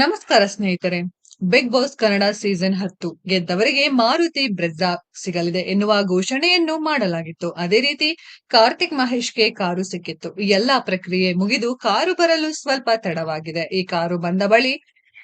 ನಮಸ್ಕಾರ ಸ್ನೇಹಿತರೆ big boss Kannada season ಹತ್ತು ಗೆದ್ದವರಿಗೆ ಮಾರುತಿ ಬ್ರೆಜ್ಜಾ ಸಿಗಲಿದೆ ಎನ್ನುವ ಘೋಷಣೆಯನ್ನು ಮಾಡಲಾಗಿತ್ತು. ಅದೇ ರೀತಿ ಕಾರ್ತಿಕ್ ಮಹೇಶ್ಗೆ ಕಾರು ಸಿಕ್ಕಿತ್ತು. ಎಲ್ಲಾ ಪ್ರಕ್ರಿಯೆ ಮುಗಿದು ಕಾರು ಬರಲು ಸ್ವಲ್ಪ ತಡವಾಗಿದೆ. ಈ ಕಾರು ಬಂದ ಬಳಿ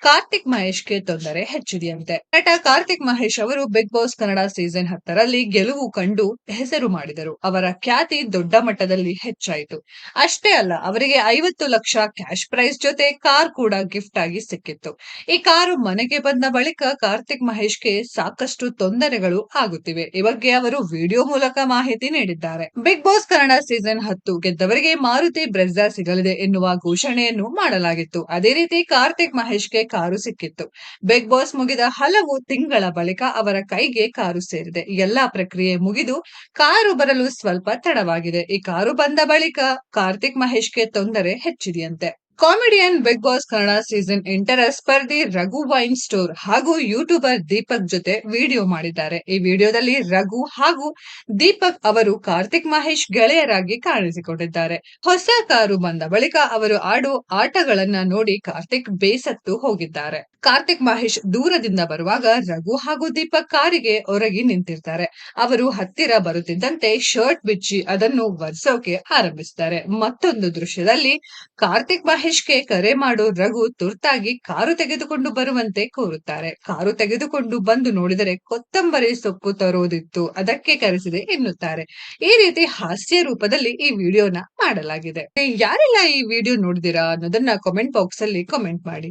ಕಾರ್ತಿಕ್ ಮಹೇಶ್ಗೆ ತೊಂದರೆ ಹೆಚ್ಚಿದೆಯಂತೆ ನಟ ಕಾರ್ತಿಕ್ ಮಹೇಶ್ ಅವರು ಬಿಗ್ ಬಾಸ್ ಕನ್ನಡ ಸೀಸನ್ ಹತ್ತರಲ್ಲಿ ಗೆಲುವು ಕಂಡು ಹೆಸರು ಮಾಡಿದರು. ಅವರ ಖ್ಯಾತಿ ದೊಡ್ಡ ಮಟ್ಟದಲ್ಲಿ ಹೆಚ್ಚಾಯಿತು. ಅಷ್ಟೇ ಅಲ್ಲ, ಅವರಿಗೆ ಐವತ್ತು ಲಕ್ಷ ಕ್ಯಾಶ್ ಪ್ರೈಸ್ ಜೊತೆ ಕಾರ್ ಕೂಡ ಗಿಫ್ಟ್ ಆಗಿ ಸಿಕ್ಕಿತ್ತು. ಈ ಕಾರು ಮನೆಗೆ ಬಂದ ಬಳಿಕ ಕಾರ್ತಿಕ್ ಮಹೇಶ್ಗೆ ಸಾಕಷ್ಟು ತೊಂದರೆಗಳು ಆಗುತ್ತಿವೆ. ಈ ಬಗ್ಗೆ ಅವರು ವಿಡಿಯೋ ಮೂಲಕ ಮಾಹಿತಿ ನೀಡಿದ್ದಾರೆ. ಬಿಗ್ ಬಾಸ್ ಕನ್ನಡ ಸೀಸನ್ ಹತ್ತು ಗೆದ್ದವರಿಗೆ ಮಾರುತಿ ಬ್ರೆಜ್ಜಾ ಸಿಗಲಿದೆ ಎನ್ನುವ ಘೋಷಣೆಯನ್ನು ಮಾಡಲಾಗಿತ್ತು. ಅದೇ ರೀತಿ ಕಾರ್ತಿಕ್ ಮಹೇಶ್ಗೆ ಕಾರು ಸಿಕ್ಕಿತ್ತು. ಬಿಗ್ ಬಾಸ್ ಮುಗಿದ ಹಲವು ತಿಂಗಳ ಬಳಿಕ ಅವರ ಕೈಗೆ ಕಾರು ಸೇರಿದೆ. ಎಲ್ಲಾ ಪ್ರಕ್ರಿಯೆ ಮುಗಿದು ಕಾರು ಬರಲು ಸ್ವಲ್ಪ ತಡವಾಗಿದೆ. ಈ ಕಾರು ಬಂದ ಬಳಿಕ ಕಾರ್ತಿಕ್ ಮಹೇಶ್ಗೆ ತೊಂದರೆ ಹೆಚ್ಚಿದೆಯಂತೆ. Comedian big boss Kannada season ಎಂಟರ ಸ್ಪರ್ಧಿ ರಘು ವೈನ್ ಸ್ಟೋರ್ ಹಾಗೂ ಯೂಟ್ಯೂಬರ್ ದೀಪಕ್ ಜೊತೆ ವಿಡಿಯೋ ಮಾಡಿದ್ದಾರೆ. ಈ ವಿಡಿಯೋದಲ್ಲಿ ರಘು ಹಾಗೂ ದೀಪಕ್ ಅವರು ಕಾರ್ತಿಕ್ ಮಹೇಶ್ ಗೆಳೆಯರಾಗಿ ಕಾಣಿಸಿಕೊಂಡಿದ್ದಾರೆ. ಹೊಸ ಕಾರು ಬಂದ ಬಳಿಕ ಅವರು ಆಡೋ ಆಟಗಳನ್ನ ನೋಡಿ ಕಾರ್ತಿಕ್ ಬೇಸತ್ತು ಹೋಗಿದ್ದಾರೆ. ಕಾರ್ತಿಕ್ ಮಹೇಶ್ ದೂರದಿಂದ ಬರುವಾಗ ರಘು ಹಾಗೂ ದೀಪಕ್ ಕಾರಿಗೆ ಹೊರಗಿ ನಿಂತಿರ್ತಾರೆ. ಅವರು ಹತ್ತಿರ ಬರುತ್ತಿದ್ದಂತೆ ಶರ್ಟ್ ಬಿಚ್ಚಿ ಅದನ್ನು ಒರೆಸೋಕೆ ಆರಂಭಿಸ್ತಾರೆ. ಮತ್ತೊಂದು ದೃಶ್ಯದಲ್ಲಿ ಕಾರ್ತಿಕ್ ಮಹೇಶ್ಗೆ ಕರೆ ಮಾಡೋ ರಘು ತುರ್ತಾಗಿ ಕಾರು ತೆಗೆದುಕೊಂಡು ಬರುವಂತೆ ಕೋರುತ್ತಾರೆ. ಕಾರು ತೆಗೆದುಕೊಂಡು ಬಂದು ನೋಡಿದರೆ ಕೊತ್ತಂಬರಿ ಸೊಪ್ಪು ತರೋದಿತ್ತು. ಅದಕ್ಕೆ ಕರೆಸಿದೆ ಎನ್ನುತ್ತಾರೆ. ಈ ರೀತಿ ಹಾಸ್ಯ ರೂಪದಲ್ಲಿ ಈ ವಿಡಿಯೋನ ಮಾಡಲಾಗಿದೆ. ಯಾರೆಲ್ಲ ಈ ವಿಡಿಯೋ ನೋಡಿದಿರಾ ಅನ್ನೋದನ್ನ ಕಾಮೆಂಟ್ ಬಾಕ್ಸ್ ಅಲ್ಲಿ ಕಾಮೆಂಟ್ ಮಾಡಿ.